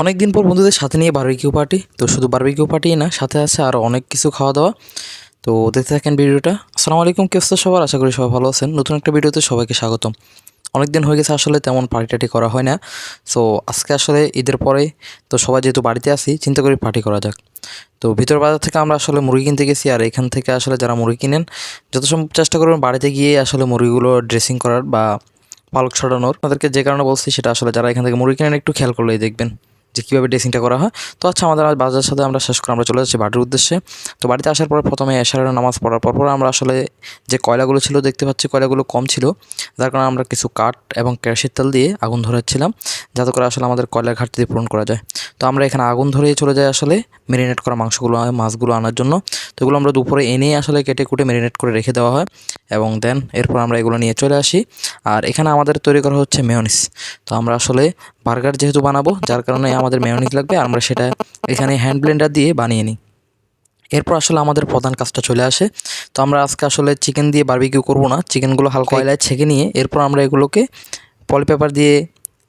অনেক দিন পর বন্ধুদের সাথে নিয়ে বারবিকিউ পার্টি তো শুধু বারবিকিউ পার্টি না, সাথে আছে আরও অনেক কিছু খাওয়া দাওয়া। তো দেখতে থাকেন ভিডিওটা। আসসালামু আলাইকুম কেস তো সবার? আশা করি সবাই ভালো আছেন। নতুন একটা ভিডিওতে সবাইকে স্বাগতম। অনেক দিন হয়ে গেছে, আসলে তেমন পার্টি টাটি করা হয় না। সো আজকে আসলে ঈদের পরে, তো সবাই যেহেতু বাড়িতে আসি চিন্তা করি পার্টি করা যাক। তো ভিতর বাজার থেকে আমরা আসলে মুরগি কিনতে গেছি, আর এখান থেকে আসলে যারা মুরগি কিনেন, যত সম্ভব চেষ্টা করবেন বাড়িতে গিয়ে আসলে মুরগিগুলো ড্রেসিং করার বা পালক ছড়ানোর। তাদেরকে যে কারণে বলছি, সেটা আসলে যারা এখান থেকে মুরগি কিনেন, একটু খেয়াল করলেই দেখবেন। যে কীভাবে ড্রেসিংটা করা হয়। তো আচ্ছা আমাদের বাজার সাথে আমরা শেষ করে আমরা চলে যাচ্ছি বাড়ির উদ্দেশ্যে। তো বাড়িতে আসার পর প্রথমে এশারের নামাজ পড়ার পর পর আমরা আসলে যে কয়লাগুলো ছিল দেখতে পাচ্ছি, কয়লাগুলো কম ছিল। যার কারণে আমরা কিছু কাঠ এবং কেরোসিন তেল দিয়ে আগুন ধরাচ্ছিলাম যাতে করে আসলে আমাদের কয়লার ঘাটতি দিয়ে পূরণ করা যায়। তো আমরা এখানে আগুন ধরেই চলে যাই আসলে ম্যারিনেট করা মাংসগুলো, মাছগুলো আনার জন্য। তো এগুলো আমরা দুপুরে এনেই আসলে কেটে কুটে ম্যারিনেট করে রেখে দেওয়া হয় এবং দেন এরপর আমরা এগুলো নিয়ে চলে আসি। আর এখানে আমাদের তৈরি করা হচ্ছে মেয়নিস। তো আমরা আসলে বার্গার যেহেতু বানাবো, যার কারণে আমাদের মেয়নিস লাগবে আর আমরা সেটা এখানে হ্যান্ড ব্লেন্ডার দিয়ে বানিয়ে নিই। এরপর আসলে আমাদের প্রধান কাজটা চলে আসে। তো আমরা আজকে আসলে চিকেন দিয়ে বারবিকিউ করব না চিকেনগুলো হালকা কয়লায় ছেঁকে নিয়ে এরপর আমরা এগুলোকে পলিপেপার দিয়ে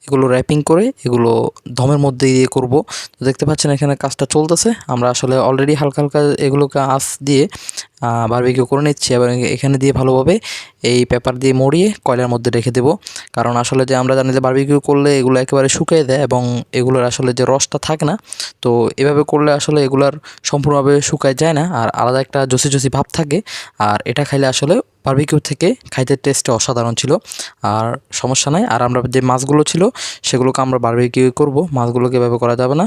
এগুলো র্যাপিং করে এগুলো দমের মধ্যে দিয়ে করব। তো দেখতে পাচ্ছেন এখানে কাজটা চলতেছে আমরা আসলে অলরেডি হালকা হালকা এগুলোকে আঁচ দিয়ে বারবিকিউ করে নিচ্ছি এবং এখানে দিয়ে ভালোভাবে এই পেপার দিয়ে মরিয়ে কয়লার মধ্যে রেখে দেবো। কারণ আসলে যে আমরা জানি যে বারবিকিউ করলে এগুলো একেবারে শুকিয়ে দেয় এবং এগুলোর আসলে যে রসটা থাকে না, তো এভাবে করলে আসলে এগুলার সম্পূর্ণভাবে শুকায় যায় না আর আলাদা একটা জসি জসি ভাব থাকে। আর এটা খাইলে আসলে বারবিকিউ থেকে খাইতে টেস্টটা অসাধারণ ছিল। আর সমস্যা নাই, আর আমরা যে মাছগুলো ছিল সেগুলোকে আমরা বারবিকিউ করব। মাছগুলোকে এভাবে করা যাবে না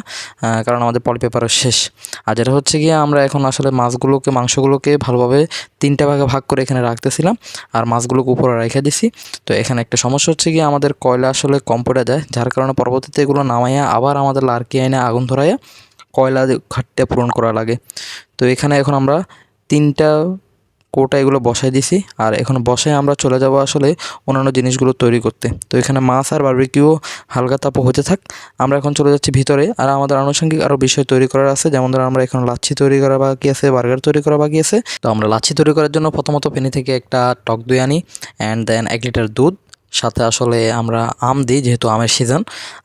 কারণ আমাদের পলিপেপারও শেষ। আর যেটা হচ্ছে গিয়ে আমরা এখন আসলে মাছগুলোকে, মাংসগুলোকে ভালোভাবে তিনটা ভাগে ভাগ করে এখানে রাখতেছিলাম, আর মাছগুলোকে উপরে রেখে দিছি। তো এখানে একটা সমস্যা হচ্ছে কি আমাদের কয়লা আসলে কম পড়ে যায়, যার কারণে পরবর্তীতে এগুলো নামাইয়া আবার আমাদের লার্কি আইনে আগুন ধরাইয়া কয়লা ঘাটতে পূরণ করা লাগে। তো এখানে এখন আমরা তিনটা কোটা এগুলো বসাই দিছি। আর এখন বসায় আমরা চলে যাব আসলে অন্যান্য জিনিসগুলো তৈরি করতে। তো এখানে মাছ আর বারবিকিউ হালকা তাপ হতে থাক। আমরা এখন চলে যাচ্ছি ভিতরে। আর আমাদের আনুষঙ্গিক আরও বিষয় তৈরি করার আছে। যেমন ধরো আমরা এখন লাচ্ছি তৈরি করা বাকি আছে, বার্গার তৈরি করা বাকি আছে। তো আমরা লাচ্ছি তৈরি করার জন্য প্রথমত পেনি থেকে একটা টক দই আনি অ্যান্ড দেন এক লিটার দুধ। সাথে আসলে আমরা আম দিই, যেহেতু আমের সিজন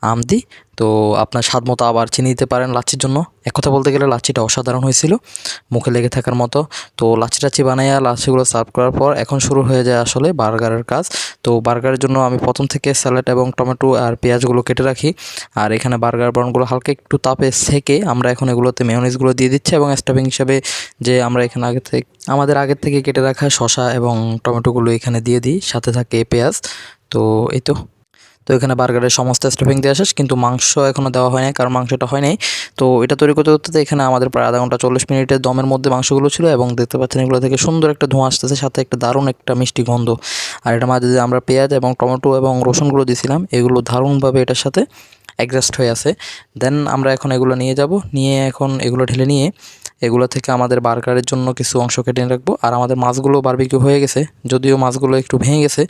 আম দিই। তো আপনার স্বাদ মতো আবার চিনি দিতে পারেন লাচ্ছির জন্য। এক কথা বলতে গেলে লাচ্ছিটা অসাধারণ হয়েছিল, মুখে লেগে থাকার মতো। তো লাচ্ছি টাচ্ছি বানাইয়া লাচ্ছিগুলো সার্ভ করার পর এখন শুরু হয়ে যায় আসলে বার্গারের কাজ। তো বার্গারের জন্য আমি প্রথম থেকে স্যালাড এবং টমেটো আর পেঁয়াজগুলো কেটে রাখি। আর এখানে বার্গার বনগুলো হালকা একটু তাপে সেকে আমরা এখন এগুলোতে মেয়নিজগুলো দিয়ে দিচ্ছি এবং স্টাফিং হিসাবে যে আমরা এখানে আগে থেকে, আমাদের আগের থেকে কেটে রাখা শশা এবং টমেটোগুলো এখানে দিয়ে দিই, সাথে থাকে পেঁয়াজ। তো এই তো। তো এখানে বার্গারের সমস্ত স্টাফিং দেওয়া শেষ, কিন্তু মাংস এখনও দেওয়া হয় নাই, কারণ মাংসটা হয় নাই। তো এটা তৈরি করতে করতে এখানে আমাদের প্রায় আধা ঘণ্টা চল্লিশ মিনিটের দমের মধ্যে মাংসগুলো ছিল, এবং দেখতে পাচ্ছেন এগুলো থেকে সুন্দর একটা ধোঁয়া আসতেছে, সাথে একটা দারুণ একটা মিষ্টি গন্ধ। আর এটা মাঝে যে আমরা পেঁয়াজ এবং টমেটো এবং রসুনগুলো দিয়েছিলাম এগুলো দারুণভাবে এটার সাথে অ্যাডজাস্ট হয়ে আছে। দেন আমরা এখন এগুলো নিয়ে যাব, নিয়ে এখন এগুলো ঢেলে নিয়ে এগুলো থেকে আমাদের বার্গারের জন্য কিছু অংশ কেটে রাখব। আর আমাদের মাছগুলো বারবিকিউ হয়ে গেছে। যদিও মাছগুলো একটু ভেঙে গেছে,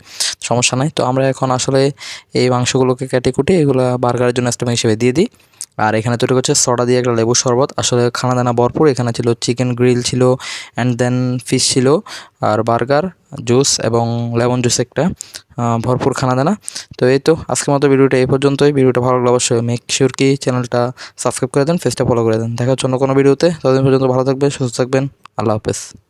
সমস্যা নাই। তো আমরা এখন আসলে এই মাংসগুলোকে কেটে কুটে এগুলো বার্গারের জন্য স্টেম হিসেবে দিয়ে দিই। আর এখানে তৈরি করছে সডা দিয়ে একটা লেবু শরবত। আসলে খানা দানা ভরপুর, এখানে ছিল চিকেন গ্রিল ছিল অ্যান্ড দেন ফিশ ছিল আর বার্গার জুস এবং লেমন জুস একটা ভরপুর খানা দানা তো এই তো, আজকের মতো ভিডিওটা এই পর্যন্তই। ভিডিওটা ভালো লাগলে অবশ্যই মেক শিওর কি চ্যানেলটা সাবস্ক্রাইব করে দেন ফেসটা ফলো করে দেন। দেখার জন্য কোনো ভিডিওতে। ততদিন পর্যন্ত ভালো থাকবেন, সুস্থ থাকবেন। আল্লাহ হাফেজ।